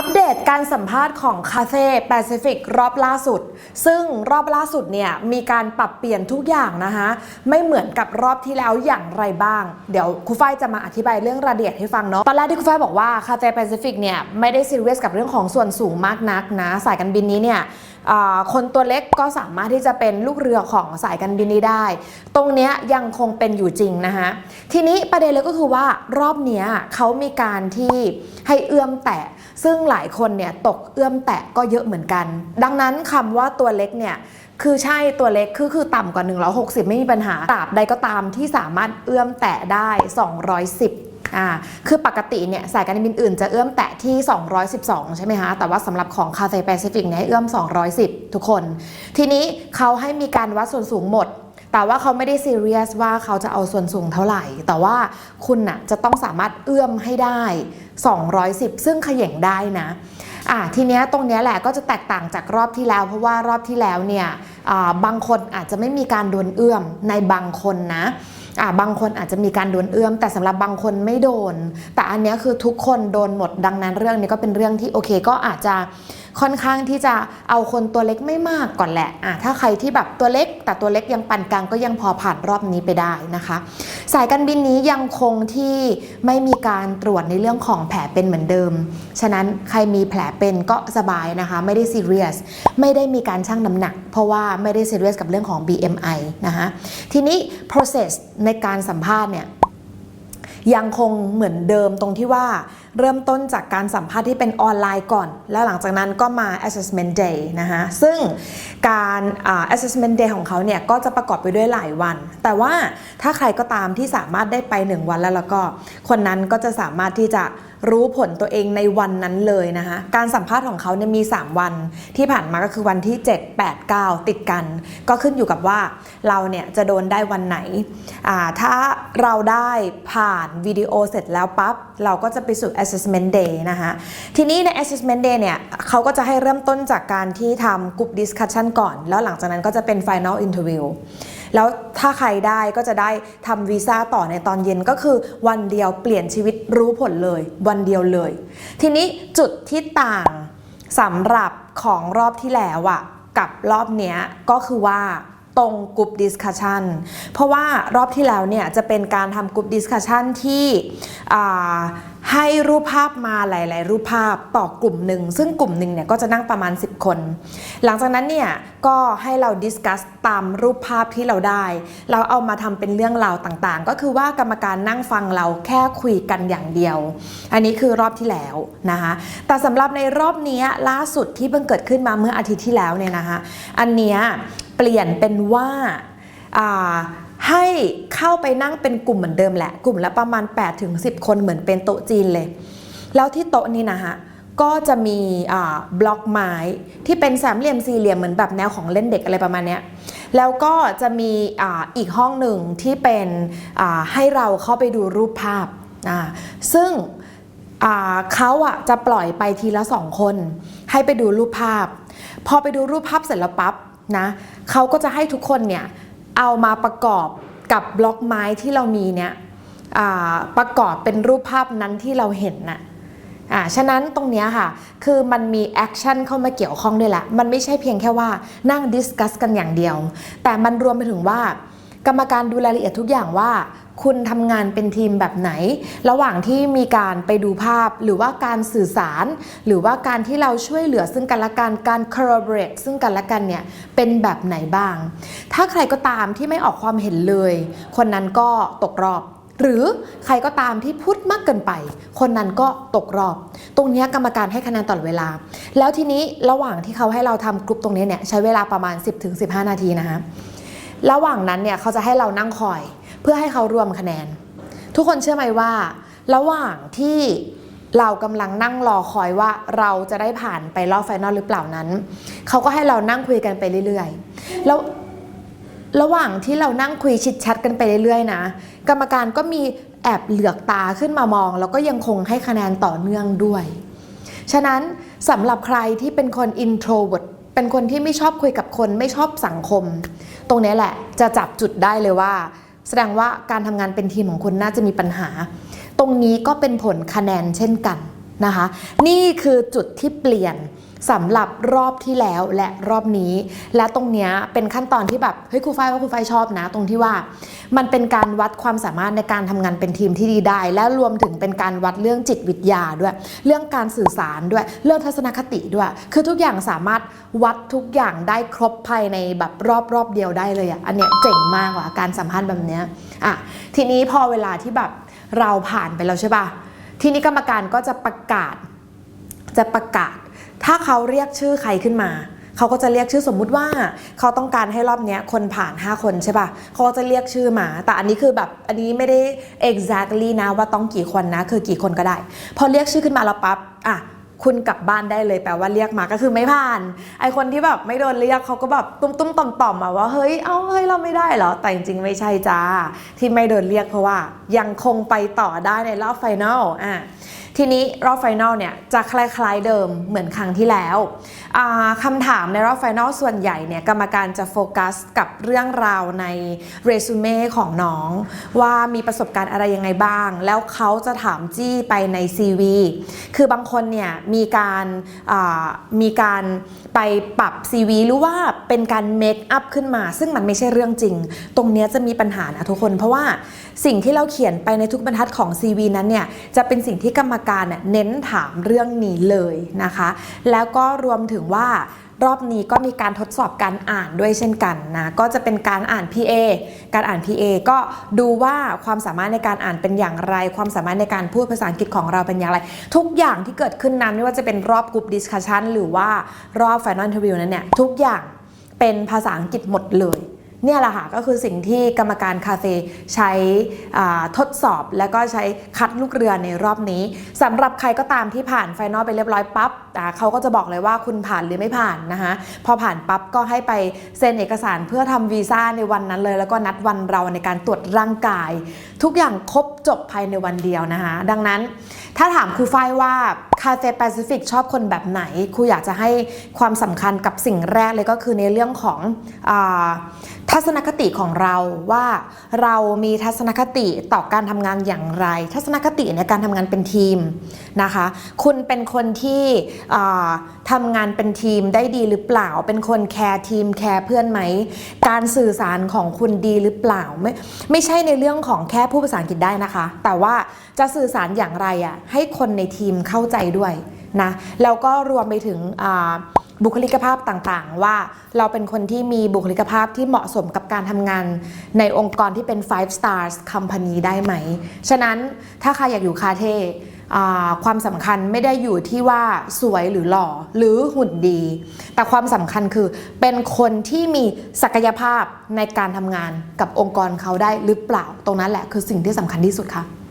อัปเดตการสัมภาษณ์ของคาเฟ่แปซิฟิกรอบล่าสุด ซึ่งรอบล่าสุดเนี่ยมีการปรับเปลี่ยนทุกอย่างนะคะไม่เหมือนกับรอบที่แล้วอย่างไรบ้าง เดี๋ยวครูฝ้ายจะมาอธิบายเรื่องรายละเอียดให้ฟังเนาะตอนแรกที่ครูฝ้ายบอกว่าคาเฟ่แปซิฟิกเนี่ยไม่ได้ซีเรียสกับเรื่องของส่วนสูงมากนักนะ สายการบินนี้เนี่ย คนตัวเล็กก็สามารถที่จะเป็นลูกเรือของสายการบินนี้ได้ ตรงนี้ยังคงเป็นอยู่จริงนะคะทีนี้ประเด็นเลยก็คือว่ารอบนี้เขามีการที่ให้เอื้อมแตะ ซึ่งหลายคนเนี่ยตกเอื้อมแตะก็เยอะเหมือนกัน ดังนั้นคำว่าตัวเล็กเนี่ยคือใช่ตัวเล็กคือคือต่ำกว่า 160 ไม่มีปัญหาตราบใดก็ตามที่สามารถเอื้อมแตะได้ 210 อ่าคือปกติเนี่ยสายการบินอื่นจะเอื้อมแตะที่ 212 ใช่ไหมคะ แต่ว่าสำหรับของคาเฟ่แปซิฟิกเนี่ยเอื้อม 210 ทุกคน ทีนี้เขาให้มีการวัดส่วนสูงหมดแต่ว่าเขาไม่ได้ซีเรียสว่าเขาจะเอาส่วนสูงเท่าไหร่ แต่ว่าคุณน่ะจะต้องสามารถเอื้อมให้ได้ 210 ซึ่งเขย่งได้นะอะทีเนี้ยตรงเนี้ยแหละก็จะแตกต่างจากรอบที่แล้ว เพราะว่ารอบที่แล้วเนี่ยบางคนอาจจะไม่มีการโดนเอื้อมในบางคนนะ อ่าบางคนอาจจะมีการโดนเอื้อม แต่สำหรับบางคนไม่โดน แต่อันนี้คือทุกคนโดนหมดดังนั้นเรื่องนี้ก็เป็นเรื่องที่โอเคก็อาจจะค่อนข้างที่จะเอาคนตัวเล็กไม่มากก่อนแหละอะถ้าใครที่แบบตัวเล็ก แต่ตัวเล็กยังปานกลางก็ยังพอผ่านรอบนี้ไปได้นะคะ สายการบินนี้ยังคงที่ไม่มีการตรวจในเรื่องของแผลเป็นเหมือนเดิม ฉะนั้นใครมีแผลเป็นก็สบายนะคะ ไม่ได้ซีเรียสไม่ได้มีการชั่งน้ำหนัก เพราะว่าไม่ได้ซีเรียสกับเรื่องของ BMI นะคะทีนี้ process ในการสัมภาษณ์เนี่ยยังคงเหมือนเดิมตรงที่ว่า เริ่มต้นจากการสัมภาษณ์ที่เป็นออนไลน์ก่อน แล้วหลังจากนั้นก็มา assessment day นะคะซึ่งการอ่า assessment day ของเขาเนี่ยก็จะประกอบไปด้วยหลายวัน แต่ว่าถ้าใครก็ตามที่สามารถได้ไป 1 วันแล้วแล้วก็ คนนั้นก็จะสามารถที่จะ รู้ผลตัวเองในวันนั้นเลยนะคะ การสัมภาษณ์ของเขาเนี่ยมี 3 วันที่ผ่านมาก็คือวันที่ 7 8 9 ติดกัน ก็ขึ้นอยู่กับว่าเราเนี่ยจะโดนได้วันไหน ถ้าเราได้ผ่านวิดีโอเสร็จแล้วปั๊บ เราก็จะไปสู่ assessment day นะคะทีนี้ใน assessment day เนี่ยเขาก็จะให้เริ่มต้นจากการที่ทำกลุ่ม discussion ก่อน แล้วหลังจากนั้นก็จะเป็น final interview แล้วถ้าใครได้ก็จะได้ทำวีซ่าต่อในตอนเย็นก็คือวันเดียวเปลี่ยนชีวิตรู้ผลเลย วันเดียวเลย ทีนี้จุดที่ต่างสำหรับของรอบที่แล้วอะกับรอบเนี้ยก็คือว่าตรงกลุ่มดิสคัชชันเพราะว่ารอบที่แล้วเนี่ยจะเป็นการทำกลุ่มดิสคัชชันที่ ให้รูปภาพมาหลาย ๆ รูปภาพต่อกลุ่มหนึ่ง ซึ่งกลุ่มหนึ่งเนี่ยก็จะนั่งประมาณ 10 คน หลังจากนั้นเนี่ยก็ให้เราดิสคัสตามรูปภาพที่เราได้ เราเอามาทำเป็นเรื่องราวต่าง ๆ ก็คือว่ากรรมการนั่งฟังเราแค่คุยกันอย่างเดียว อันนี้คือรอบที่แล้วนะคะแต่สำหรับในรอบนี้ล่าสุดที่เพิ่งเกิดขึ้นมาเมื่ออาทิตย์ที่แล้วเนี่ยนะคะอันเนี้ยเปลี่ยนเป็นว่าอ่า ให้เข้าไปนั่งเป็นกลุ่มเหมือนเดิมแหละ กลุ่มละประมาณ 8-10คนเหมือนเป็นโต๊ะจีนเลย แล้วที่โต๊ะนี้นะคะก็จะมีบล็อกไม้ที่เป็นสามเหลี่ยมสี่เหลี่ยมเหมือนแบบแนวของเล่นเด็กอะไรประมาณเนี้ยแล้วก็จะมีออีกห้องหนึ่งที่เป็นให้เราเข้าไปดูรูปภาพ ซึ่งเขาอะจะปล่อยไปทีละสองคน ให้ไปดูรูปภาพ พอไปดูรูปภาพเสร็จแล้วปั๊บนะเขาก็จะให้ทุกคนเนี่ย เอามาประกอบกับบล็อกไม้ที่เรามีเนี่ยประกอบเป็นรูปภาพนั้นที่เราเห็นน่ะอ่าฉะนั้นตรงนี้ค่ะ คือมันมีแอคชั่นเข้ามาเกี่ยวข้องด้วยแหละ มันไม่ใช่เพียงแค่ว่านั่งดิสคัสกันอย่างเดียว แต่มันรวมไปถึงว่า กรรมการดูรายละเอียดทุกอย่างว่า คุณทำงานเป็นทีมแบบไหน ระหว่างที่มีการไปดูภาพ หรือว่าการสื่อสาร หรือว่าการที่เราช่วยเหลือซึ่งกันและกันการ collaborate ซึ่งกันและกันเนี่ยเป็นแบบไหนบ้าง ถ้าใครก็ตามที่ไม่ออกความเห็นเลย คนนั้นก็ตกรอบหรือใครก็ตามที่พูดมากเกินไป คนนั้นก็ตกรอบ ตรงนี้กรรมการให้คะแนนตลอดเวลา แล้วทีนี้ระหว่างที่เขาให้เราทำกลุ่มตรงนี้เนี่ยใช้เวลาประมาณ 10-15 นาทีนะคะ ระหว่างนั้นเนี่ยเขาจะให้เรานั่งคอย เพื่อให้เขารวมคะแนน ทุกคนเชื่อไหมว่า ระหว่างที่เรากำลังนั่งรอคอยว่าเราจะได้ผ่านไปรอบไฟนอลหรือเปล่านั้น เขาก็ให้เรานั่งคุยกันไปเรื่อยๆ แล้วระหว่างที่เรานั่งคุยชิดชัดกันไปเรื่อยๆ นะ กรรมการก็มีแอบเหลือกตาขึ้นมามอง แล้วก็ยังคงให้คะแนนต่อเนื่องด้วย ฉะนั้นสำหรับใครที่เป็นคน introvert เป็นคนที่ไม่ชอบคุยกับคนไม่ชอบสังคม ตรงนี้แหละจะจับจุดได้เลยว่า แสดงว่าการทำงานเป็นทีมของคุณน่าจะมีปัญหา ตรงนี้ก็เป็นผลคะแนนเช่นกันนะคะ นี่คือจุดที่เปลี่ยน สำหรับรอบที่แล้วและรอบนี้ และตรงเนี้ยเป็นขั้นตอนที่แบบเฮ้ยครูฝ้ายว่าครูฝ้ายชอบนะ ตรงที่ว่า มันเป็นการวัดความสามารถในการทำงานเป็นทีมที่ดีได้ และรวมถึงเป็นการวัดเรื่องจิตวิทยาด้วย เรื่องการสื่อสารด้วย เรื่องทัศนคติด้วย คือทุกอย่างสามารถวัดทุกอย่างได้ครบภายในแบบรอบรอบเดียวได้เลยอะอันเนี้ยเจ๋งมากกว่าการสัมภาษณ์แบบเนี้ยอะทีนี้พอเวลาที่แบบเราผ่านไปแล้วใช่ป่ะทีนี้กรรมการก็จะประกาศจะประกาศ ถ้าเขาเรียกชื่อใครขึ้นมาเขาก็จะเรียกชื่อสมมุติว่าเขาต้องการให้รอบนี้คนผ่าน 5 คนใช่ปะ่ะเขาก็จะเรียกชื่อมา แต่อันนี้คือแบบอันนี้ไม่ได้ exactly นะว่าต้องกี่คนนะคือกี่คนก็ได้ พอเรียกชื่อขึ้นมาแล้วปั๊บอะคุณกลับบ้านได้เลยแปลว่าเรียกมาก็คือไม่ผ่าน ไอคนที่แบบไม่โดนเรียกเขาก็แบบตุ้มตุ้มต่อมต่อมๆอะว่าเฮ้ยเอาเฮ้ยเราไม่ได้เหรอแต่จริงๆไม่ใช่จ้าที่ไม่โดนเรียกเพราะว่า ยังคงไปต่อได้ในรอบไฟนอลอะ ทีนี้รอบไฟนอลเนี่ยจะคล้ายๆเดิมเหมือนครั้งที่แล้วคำถามในรอบไฟนอลส่วนใหญ่เนี่ยกรรมการจะโฟกัสกับเรื่องราวในเรซูเม่ของน้อง ว่ามีประสบการณ์อะไรยังไงบ้าง แล้วเขาจะถามจี้ไปใน CV คือบางคนเนี่ยมีการามีการไปปรับ CV หรือว่าเป็นการเมคอัพขึ้นมา ซึ่งมันไม่ใช่เรื่องจริง ตรงนี้จะมีปัญหานะทุกคน เพราะว่าสิ่งที่เราเขียนไปในทุกบรรทัดของ CV นั้นเนี่ยจะเป็นสิ่งที่กรรมการเน้นถามเรื่องนี้เลยนะคะ แล้วก็รวมถึงว่า รอบนี้ก็มีการทดสอบการอ่านด้วยเช่นกันนะ ก็จะเป็นการอ่าน PA การอ่าน PA ก็ดูว่าความสามารถในการอ่านเป็นอย่างไร ความสามารถในการพูดภาษาอังกฤษของเราเป็นอย่างไร ทุกอย่างที่เกิดขึ้นนั้นไม่ว่าจะเป็นรอบกลุ่มดิสคัชชันหรือว่ารอบ Final Interview นั้นเนี่ยทุกอย่างเป็นภาษาอังกฤษหมดเลย เนี่ยแหละค่ะก็คือสิ่งที่กรรมการคาเฟ่ใช้ทดสอบ แล้วก็ใช้คัดลูกเรือในรอบนี้สำหรับใครก็ตามที่ผ่านไฟนอลไปเรียบร้อยปั๊บอ่าเขาก็จะบอกเลยว่าคุณผ่านหรือไม่ผ่านนะคะพอผ่านปั๊บก็ให้ไปเซ็นเอกสารเพื่อทำวีซ่าในวันนั้นเลย แล้วก็นัดวันเราในการตรวจร่างกาย ทุกอย่างครบจบภายในวันเดียวนะคะดังนั้นถ้าถามครูฝ้ายว่าาเฟ่แปซิฟิกชอบคนแบบไหนครูอยากจะให้ความสำคัญกับสิ่งแรกเลยก็คือในเรื่องของอทัศนคติของเราว่าเรามีทัศนคติต่อการทำงานอย่างไร ทัศนคติในการทำงานเป็นทีม นะคะ คุณเป็นคนที่ทำงานเป็นทีมได้ดีหรือเปล่า เป็นคนแคร์ทีมแคร์เพื่อนไหม การสื่อสารของคุณดีหรือเปล่า ไม่ไม่ใช่ในเรื่องของแค่ผู้ภาษาอังกฤษได้นะคะ แต่ว่าจะสื่อสารอย่างไรอะให้คนในทีมเข้าใจด้วยนะแล้วก็รวมไปถึงบุคลิกภาพต่างๆ ว่าเราเป็นคนที่มีบุคลิกภาพที่เหมาะสมกับการทำงานในองค์กรที่เป็น five stars company ได้ไหม ฉะนั้นถ้าใครอยากอยู่คาเท ความสำคัญไม่ได้อยู่ที่ว่าสวยหรือหล่อหรือหุ่นดี แต่ความสำคัญคือเป็นคนที่มีศักยภาพในการทำงานกับองค์กรเขาได้หรือเปล่า ตรงนั้นแหละคือสิ่งที่สำคัญที่สุดค่ะ